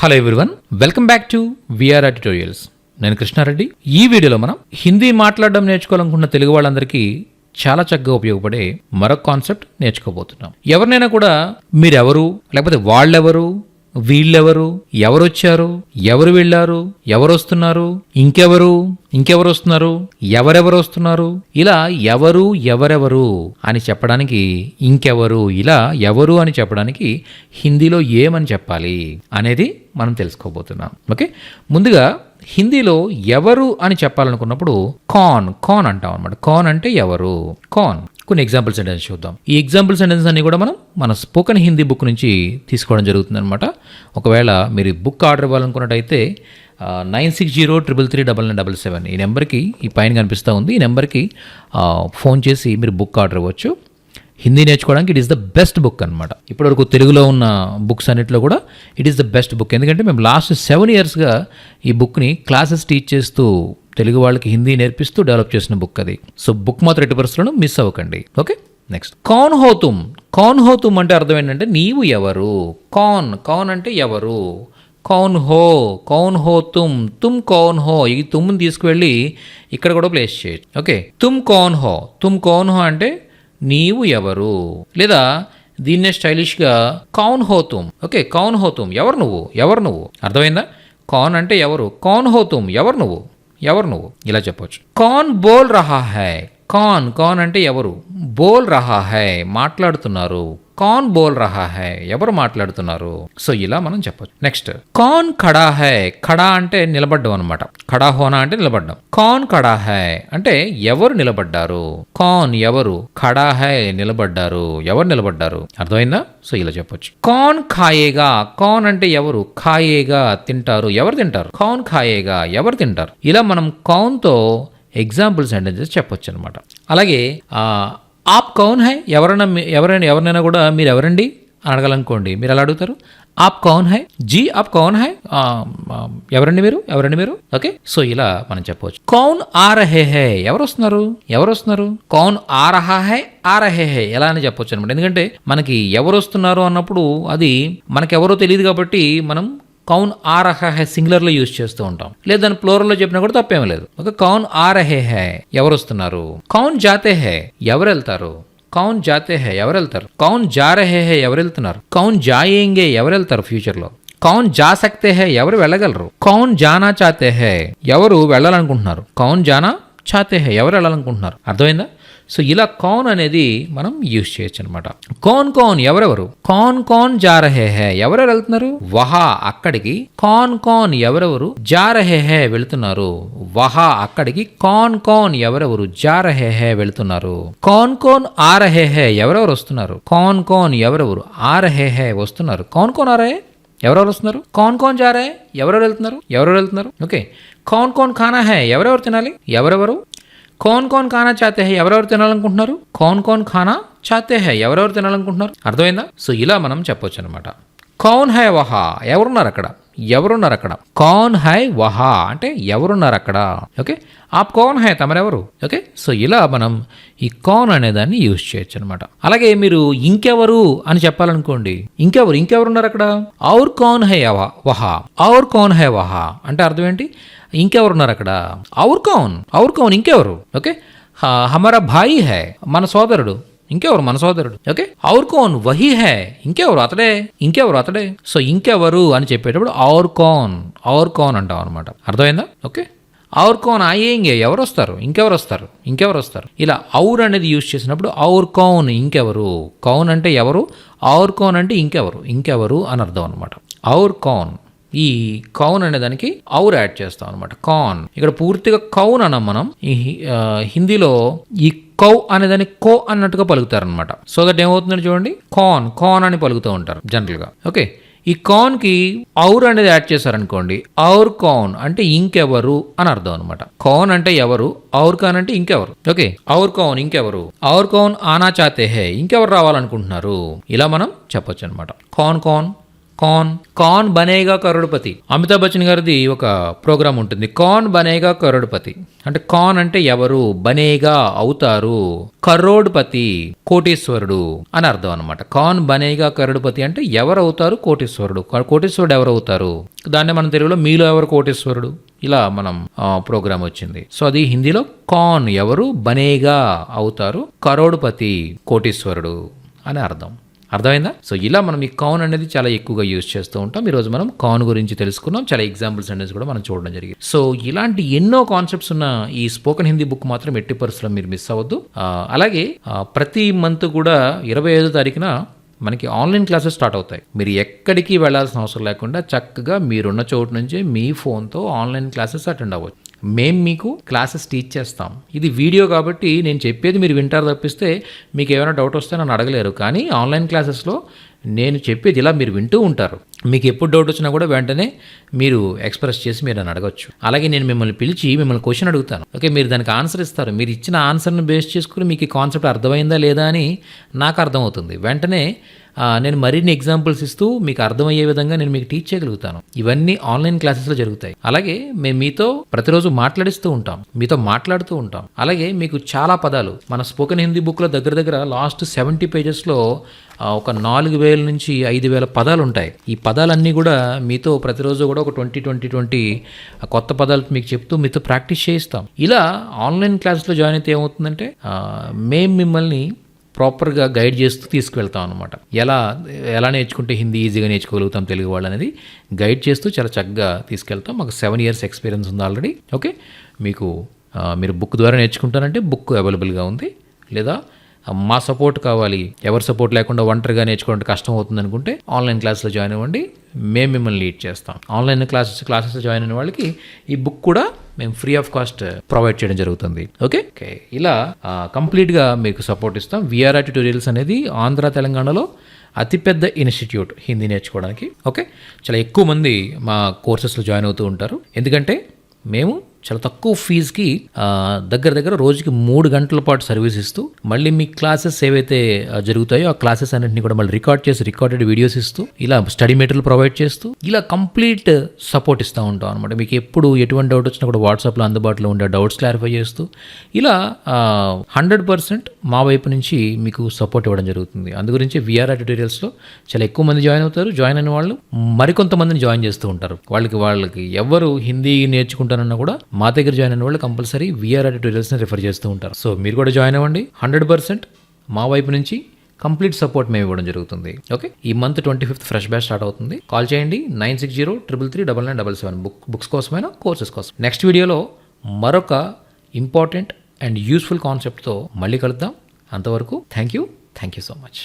Hello everyone welcome back to VR tutorials నేను కృష్ణారెడ్డి. ఈ వీడియోలో మనం హిందీ మాట్లాడడం నేర్చుకోవాలనుకున్న తెలుగు వాళ్ళందరికీ చాలా చక్కగా ఉపయోగపడే మరొక కాన్సెప్ట్ నేర్చుకోబోతున్నాం. ఎవరినైనా కూడా మీరెవరు లేకపోతే వాళ్ళెవరు వీళ్ళెవరు? ఎవరొచ్చారు? ఎవరు వెళ్ళారు? ఎవరు వస్తున్నారు ఇంకెవరు? ఇంకెవరు వస్తున్నారు ఎవరెవరు వస్తున్నారు ఇలా ఎవరు ఎవరెవరు అని చెప్పడానికి ఇంకెవరు ఇలా ఎవరు అని చెప్పడానికి హిందీలో ఏమని చెప్పాలి అనేది మనం తెలుసుకోబోతున్నాం. ఓకే? ముందుగా హిందీలో ఎవరు అని చెప్పాలనుకున్నప్పుడు కాన్ కాన్ అంటాం అనమాట కాన్ అంటే ఎవరు? కాన్. కొన్ని ఎగ్జాంపుల్ సెంటెన్స్ చూద్దాం. ఈ ఎగ్జాంపుల్ సెంటెన్స్ అన్ని కూడా మనం మన స్పోకెన్ హిందీ బుక్ నుంచి తీసుకోవడం జరుగుతుంది అనమాట ఒకవేళ మీరు book order ఇవ్వాలనుకున్నట్టయితే nine six zero triple three double nine double seven ఈ నెంబర్కి ఈ పైన కనిపిస్తూ ఉంది. ఈ నెంబర్కి ఫోన్ చేసి మీరు బుక్ ఆర్డర్ ఇవ్వచ్చు. హిందీ నేర్చుకోవడానికి it is the best book అనమాట ఇప్పటివరకు తెలుగులో ఉన్న బుక్స్ అన్నింటిలో కూడా it is the best book ఎందుకంటే మేము లాస్ట్ సెవెన్ ఇయర్స్గా ఈ బుక్ని క్లాసెస్ టీచ్ చేస్తూ తెలుగు వాళ్ళకి హిందీ నేర్పిస్తూ డెవలప్ చేసిన బుక్ అది. సో బుక్ మాత్రం ఎట్టి పరిస్థితులను మిస్ అవ్వకండి. ఓకే? నెక్స్ట్. కాన్ హోతుమ్ కాన్ హోతుమ్ అంటే అర్థం ఏంటంటే నీవు ఎవరు? కాన్. కాన్ అంటే ఎవరు? కౌన్ హో. కౌన్ హో తుమ్ తుమ్ కౌన్ హో. ఈ తుమ్ని తీసుకువెళ్ళి ఇక్కడ కూడా ప్లేస్ చేయొచ్చు. ఓకే? తుమ్ కౌన్ హో. తుమ్ కౌన్ హో అంటే నీవు ఎవరు? లేదా దీన్నే స్టైలిష్గా కౌన్ హోతుమ్ ఓకే? కౌన్ హోతుమ్ ఎవరు నువ్వు? ఎవరు నువ్వు? అర్థమైందా? కాన్ అంటే ఎవరు? కాన్ హోతుమ్ ఎవరు నువ్వు? ఎవరు నువ్వు? ఇలా చెప్పొచ్చు. కాన్ బోల్ రహా హై. కాన్ కాన్ అంటే ఎవరు? బోల్ రహా హై. మాట్లాడుతున్నారు. కాన్ బోల్ రహా హై ఎవరు మాట్లాడుతున్నారు? సో ఇలా మనం చెప్పొచ్చు. నెక్స్ట్ కాన్ ఖడా హై ఖడా అంటే నిలబడ్డం అనమాట ఖడా హోనా అంటే నిలబడ్డం. కాన్ ఖడా హై అంటే ఎవరు నిలబడ్డారు? కాన్ ఎవరు? ఖడా హై నిలబడ్డారు. ఎవరు నిలబడ్డారు? అర్థమైందా? సో ఇలా చెప్పొచ్చు. కాన్ ఖాయేగా కాన్ అంటే ఎవరు? ఖాయేగా తింటారు. ఎవరు తింటారు? కాన్ ఖాయేగా ఎవరు తింటారు? ఇలా మనం కాన్తో ఎగ్జాంపుల్ సెంటెన్సెస్ చెప్పొచ్చు అనమాట అలాగే ఆప్ కౌన్ హై ఎవరైనా ఎవరైనా ఎవరినైనా కూడా మీరు ఎవరండి? అని అడగాలనుకోండి. మీరు ఎలా అడుగుతారు? ఆప్ కౌన్ హై జీ ఆప్ కౌన్ హై ఎవరండి మీరు? ఎవరండి మీరు? ఓకే సో ఇలా మనం చెప్పవచ్చు. కౌన్ ఆ రహే హే ఎవరు వస్తున్నారు? ఎవరు వస్తున్నారు? కౌన్ ఆ హై ఆ రహే హే ఎలా అని చెప్పొచ్చు అనమాట. ఎందుకంటే మనకి ఎవరు వస్తున్నారు అన్నప్పుడు అది మనకెవరో తెలియదు కాబట్టి మనం కౌన్ ఆ రహ హై సింగులర్లో యూజ్ చేస్తూ ఉంటాం. లేదా దాని ప్లోరల్లో చెప్పినా కూడా తప్పేం లేదు. ఒక కౌన్ ఆ రహే హై ఎవరు వస్తున్నారు కౌన్ జాతే హై ఎవరు వెళ్తారు కౌన్ జాతే హై ఎవరు వెళ్తారు కౌన్ జా రహే హై ఎవరు వెళ్తున్నారు కౌన్ జాయేంగే ఎవరు వెళ్తారు ఫ్యూచర్లో కౌన్ జా సక్తే హై ఎవరు వెళ్ళగలరు? కౌన్ జానా చాతే హై ఎవరు వెళ్ళాలనుకుంటున్నారు? కౌన్ జానా చాతే హై ఎవరు వెళ్ళాలనుకుంటున్నారు? అర్థమైందా? సో ఇలా కౌన్ అనేది మనం యూజ్ చేయొచ్చు అనమాట కౌన్ కౌన్ ఎవరెవరు? కౌన్ కౌన్ జారహే హే ఎవరెవరు వెళ్తున్నారు? వహా అక్కడికి. కౌన్ కౌన్ ఎవరెవరు? జారహే హే వెళ్తున్నారు. వహా అక్కడికి. కౌన్ కౌన్ ఎవరెవరు? జారహే హే వెళ్తున్నారు. కౌన్ కౌన్ ఆరహే హే ఎవరెవరు వస్తున్నారు? కౌన్ కౌన్ ఎవరెవరు? ఆరహే హే వస్తున్నారు. కౌన్ కౌన్ ఆరే ఎవరెవరు వస్తున్నారు? కౌన్ కౌన్ జారే ఎవరెవరు వెళ్తున్నారు? ఎవరెవరు వెళ్తున్నారు? ఓకే. కౌన్ కౌన్ ఖానా హే ఎవరెవరు తినాలి? ఎవరెవరు? కౌన్ కౌన్ ఖానా చాతే హై ఎవరెవరు తినాలనుకుంటున్నారు? కౌన్ కౌన్ ఖానా చాతే హై ఎవరెవరు తినాలనుకుంటున్నారు? అర్థమైందా? సో ఇలా మనం చెప్పొచ్చు అనమాట కౌన్ హై వహా ఎవరున్నారు అక్కడ? ఎవరున్నారు అక్కడ? కౌన్ హై వహా అంటే ఎవరున్నారు అక్కడ? ఓకే? ఆ కౌన్ హై తమరెవరు? ఓకే? సో ఇలా మనం ఈ కౌన్ అనే దాన్ని యూజ్ చేయొచ్చు అనమాట అలాగే మీరు ఇంకెవరు అని చెప్పాలనుకోండి. ఇంకెవరు ఇంకెవరున్నారు అక్కడ? ఔర్ కౌన్ హై వహా వహా ఔర్ కౌన్ హై వహా అంటే అర్థం ఏంటి? ఇంకెవరు ఉన్నారు అక్కడ? అవురు కౌన్. ఔర్ కౌన్ ఇంకెవరు? ఓకే? హమరా భాయి హై మన సోదరుడు. ఇంకెవరు? మన సోదరుడు. ఓకే? ఔర్ కౌన్ వహి హై ఇంకెవరు? అతడే. ఇంకెవరు? అతడే. సో ఇంకెవరు అని చెప్పేటప్పుడు ఔర్ కోన్. ఔర్ కోన్ అంటాం అనమాట అర్థమైందా? ఓకే? ఔర్ కౌన్ ఆయేంగే ఎవరు వస్తారు ఇంకెవరు వస్తారు ఇంకెవరు వస్తారు ఇలా ఔర్ అనేది యూజ్ చేసినప్పుడు ఔర్ కౌన్ ఇంకెవరు? కౌన్ అంటే ఎవరు? ఔర్ కోన్ అంటే ఇంకెవరు? ఇంకెవరు అని అర్థం అనమాట ఔర్ కౌన్. ఈ కౌన్ అనే దానికి ఔర్ యాడ్ చేస్తాం అనమాట కాన్ ఇక్కడ పూర్తిగా కౌన్ అన్నాం మనం. ఈ హిందీలో ఈ కౌ అనే దాన్ని కో అన్నట్టుగా పలుకుతారనమాట సో దట్ ఏమవుతుందని చూడండి కాన్ కాన్ అని పలుకుతూ ఉంటారు జనరల్గా ఓకే? ఈ కాన్కి ఔర్ అనేది యాడ్ చేశారనుకోండి ఔర్ కాన్ అంటే ఇంకెవరు అని అర్థం అనమాట కాన్ అంటే ఎవరు ఔర్ కాన్ అంటే ఇంకెవరు. ఓకే? ఔర్ కౌన్ ఇంకెవరు ఔర్ కౌన్ ఆనా చాతే హే ఇంకెవరు రావాలనుకుంటున్నారు? ఇలా మనం చెప్పొచ్చు అనమాట కాన్ కాన్ కాన్. కాన్ బనేగా కరుడుపతి. అమితాబ్ బచ్చన్ గారిది ఒక ప్రోగ్రామ్ ఉంటుంది. కాన్ బనేగా కరుడుపతి. అంటే కాన్ అంటే ఎవరు? బనేగా అవుతారు. కరోడ్పతి కోటీశ్వరుడు అని అర్థం అనమాట కాన్ బనేగా కరుడుపతి అంటే ఎవరు అవుతారు కోటీశ్వరుడు కోటీశ్వరుడు ఎవరు అవుతారు దాన్ని మనం తెలుగులో మీలో ఎవరు కోటీశ్వరుడు? ఇలా మనం ప్రోగ్రామ్ వచ్చింది. సో అది హిందీలో కాన్ ఎవరు? బనేగా అవుతారు. కరోడ్పతి కోటీశ్వరుడు అని అర్థం. అర్థమైందా? సో ఇలా మనం ఈ కాన్ అనేది చాలా ఎక్కువగా యూజ్ చేస్తూ ఉంటాం. ఈరోజు మనం కాన్ గురించి తెలుసుకున్నాం. చాలా ఎగ్జాంపుల్స్ అనేది కూడా మనం చూడడం జరిగింది. సో ఇలాంటి ఎన్నో కాన్సెప్ట్స్ ఉన్న ఈ స్పోకెన్ హిందీ బుక్ మాత్రం ఎట్టి పరిస్థితుల్లో మీరు మిస్ అవ్వద్దు. అలాగే ప్రతి మంత్ కూడా ఇరవై ఐదో తారీఖున మనకి ఆన్లైన్ క్లాసెస్ స్టార్ట్ అవుతాయి. మీరు ఎక్కడికి వెళ్ళాల్సిన అవసరం లేకుండా చక్కగా మీరున్న చోటు నుంచే మీ ఫోన్తో ఆన్లైన్ క్లాసెస్ అటెండ్ అవ్వచ్చు. మేము మీకు క్లాసెస్ టీచ్ చేస్తాం. ఇది వీడియో కాబట్టి నేను చెప్పేది మీరు వింటారు తప్పిస్తే మీకు ఏమైనా డౌట్ వస్తే నన్ను అడగలేరు. కానీ ఆన్లైన్ క్లాసెస్లో నేను చెప్పేది ఇలా మీరు వింటూ ఉంటారు. మీకు ఎప్పుడు డౌట్ వచ్చినా కూడా వెంటనే మీరు ఎక్స్ప్రెస్ చేసి మీరు నన్ను అడగచ్చు. అలాగే నేను మిమ్మల్ని పిలిచి మిమ్మల్ని క్వశ్చన్ అడుగుతాను. ఓకే మీరు దానికి ఆన్సర్ ఇస్తారు. మీరు ఇచ్చిన ఆన్సర్ని బేస్ చేసుకుని మీకు కాన్సెప్ట్ అర్థమైందా లేదా అని నాకు అర్థమవుతుంది. వెంటనే నేను మరిన్ని ఎగ్జాంపుల్స్ ఇస్తూ మీకు అర్థమయ్యే విధంగా నేను మీకు టీచ్ చేయగలుగుతాను. ఇవన్నీ ఆన్లైన్ క్లాసెస్లో జరుగుతాయి. అలాగే మేము మీతో ప్రతిరోజు మాట్లాడిస్తూ ఉంటాం. మీతో మాట్లాడుతూ ఉంటాం. అలాగే మీకు చాలా పదాలు. మన స్పోకెన్ హిందీ బుక్లో దగ్గర దగ్గర లాస్ట్ సెవెంటీ పేజెస్లో ఒక నాలుగు వేల నుంచి ఐదు వేల పదాలు ఉంటాయి. ఈ పదాలన్నీ కూడా మీతో ప్రతిరోజు కూడా ఒక ట్వంటీ ట్వంటీ ట్వంటీ కొత్త పదాలు మీకు చెప్తూ మీతో ప్రాక్టీస్ చేయిస్తాం. ఇలా ఆన్లైన్ క్లాస్లో జాయిన్ అయితే ఏమవుతుందంటే మేము మిమ్మల్ని ప్రాపర్గా గైడ్ చేస్తూ తీసుకువెళ్తాం అనమాట ఎలా ఎలా నేర్చుకుంటే హిందీ ఈజీగా నేర్చుకోగలుగుతాం తెలుగు వాళ్ళు అనేది గైడ్ చేస్తూ చాలా చక్కగా తీసుకెళ్తాం. మాకు సెవెన్ ఇయర్స్ ఎక్స్పీరియన్స్ ఉంది ఆల్రెడీ. ఓకే? మీకు మీరు బుక్ ద్వారా నేర్చుకుంటారంటే బుక్ అవైలబుల్గా ఉంది. లేదా మా సపోర్ట్ కావాలి. ఎవరి సపోర్ట్ లేకుండా ఒంటరిగా నేర్చుకోవడం కష్టం అవుతుంది అనుకుంటే ఆన్లైన్ క్లాస్లో జాయిన్ అవ్వండి. మేము మిమ్మల్ని లీడ్ చేస్తాం. ఆన్లైన్ క్లాసెస్ క్లాసెస్ జాయిన్ అయిన వాళ్ళకి ఈ బుక్ కూడా మేము ఫ్రీ ఆఫ్ కాస్ట్ ప్రొవైడ్ చేయడం జరుగుతుంది. ఓకే ఓకే ఇలా కంప్లీట్గా మీకు సపోర్ట్ ఇస్తాం. విఆర్ఆర్ ట్యూటోరియల్స్ అనేది ఆంధ్ర తెలంగాణలో అతిపెద్ద ఇన్స్టిట్యూట్ హిందీ నేర్చుకోవడానికి. ఓకే చాలా ఎక్కువ మంది మా కోర్సెస్లో జాయిన్ అవుతూ ఉంటారు. ఎందుకంటే మేము చాలా తక్కువ ఫీజుకి దగ్గర దగ్గర రోజుకి మూడు గంటల పాటు సర్వీస్ ఇస్తూ మళ్ళీ మీ క్లాసెస్ ఏవైతే జరుగుతాయో ఆ క్లాసెస్ అన్నింటినీ కూడా మళ్ళీ రికార్డ్ చేసి రికార్డెడ్ వీడియోస్ ఇస్తూ ఇలా స్టడీ మెటీరియల్ ప్రొవైడ్ చేస్తూ ఇలా కంప్లీట్ సపోర్ట్ ఇస్తూ ఉంటాం అనమాట మీకు ఎప్పుడు ఎటువంటి డౌట్ వచ్చినా కూడా వాట్సాప్లో అందుబాటులో ఉండే డౌట్స్ క్లారిఫై చేస్తూ ఇలా హండ్రెడ్ పర్సెంట్ మా వైపు నుంచి మీకు సపోర్ట్ ఇవ్వడం జరుగుతుంది. అందు గురించి విఆర్ఆర్ ట్యూటోరియల్స్లో చాలా ఎక్కువ మంది జాయిన్ అవుతారు. జాయిన్ అయిన వాళ్ళు మరికొంతమందిని జాయిన్ చేస్తూ ఉంటారు. వాళ్ళకి వాళ్ళకి ఎవరు హిందీ నేర్చుకుంటారన్నా కూడా మా దగ్గర జాయిన్ అయిన వాళ్ళు కంపల్సరీ విఆర్ఆర్ ట్యూటోరియల్స్ని రిఫర్ చేస్తూ ఉంటారు. సో మీరు కూడా జాయిన్ అవ్వండి. హండ్రెడ్ పర్సెంట్ మా వైపు నుంచి కంప్లీట్ సపోర్ట్ మేము ఇవ్వడం జరుగుతుంది. ఓకే ఈ month twenty fifth fresh batch start అవుతుంది. కాల్ చేయండి nine six zero triple three double nine double seven book books కోసమైనా కోర్సెస్ కోసం. నెక్స్ట్ వీడియోలో మరొక ఇంపార్టెంట్ అండ్ యూస్ఫుల్ కాన్సెప్ట్తో మళ్ళీ కలుద్దాం. అంతవరకు thank you thank you so much